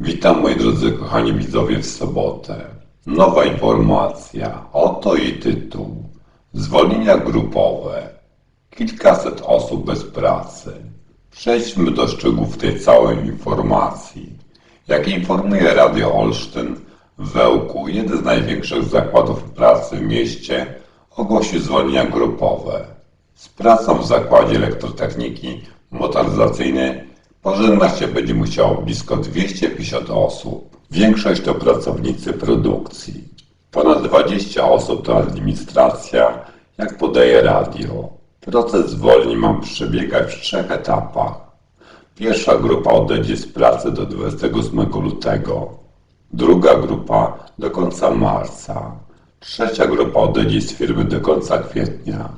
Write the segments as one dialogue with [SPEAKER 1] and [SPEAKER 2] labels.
[SPEAKER 1] Witam moi drodzy kochani widzowie w sobotę. Nowa informacja, oto jej tytuł. Zwolnienia grupowe. Kilkaset osób bez pracy. Przejdźmy do szczegółów tej całej informacji. Jak informuje Radio Olsztyn, w Wełku jeden z największych zakładów pracy w mieście ogłosił zwolnienia grupowe. Z pracą w zakładzie elektrotechniki motoryzacyjnej pożegnać się będzie musiało blisko 250 osób. Większość to pracownicy produkcji. Ponad 20 osób to administracja, jak podaje radio. Proces zwolnień ma przebiegać w trzech etapach. Pierwsza grupa odejdzie z pracy do 28 lutego, druga grupa do końca marca, trzecia grupa odejdzie z firmy do końca kwietnia.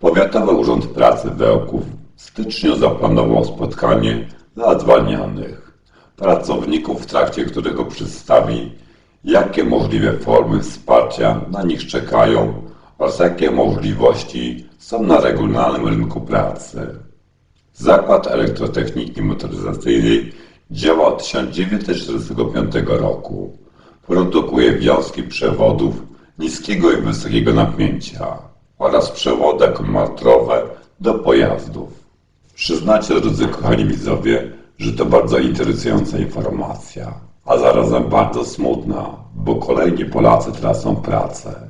[SPEAKER 1] Powiatowy Urząd Pracy Wełków w styczniu zaplanował spotkanie dla zwalnianych pracowników, w trakcie którego przedstawi, jakie możliwe formy wsparcia na nich czekają oraz jakie możliwości są na regularnym rynku pracy. Zakład Elektrotechniki Motoryzacyjnej działa od 1945 roku. Produkuje wiązki przewodów niskiego i wysokiego napięcia oraz przewody akumulatorowe do pojazdów. Przyznacie, drodzy kochani widzowie, że to bardzo interesująca informacja, a zarazem bardzo smutna, bo kolejni Polacy tracą pracę.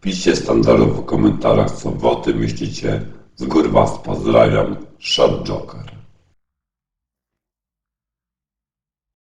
[SPEAKER 1] Piszcie standardowo w komentarzach, co wy o tym myślicie. Z góry was pozdrawiam, Shot Joker.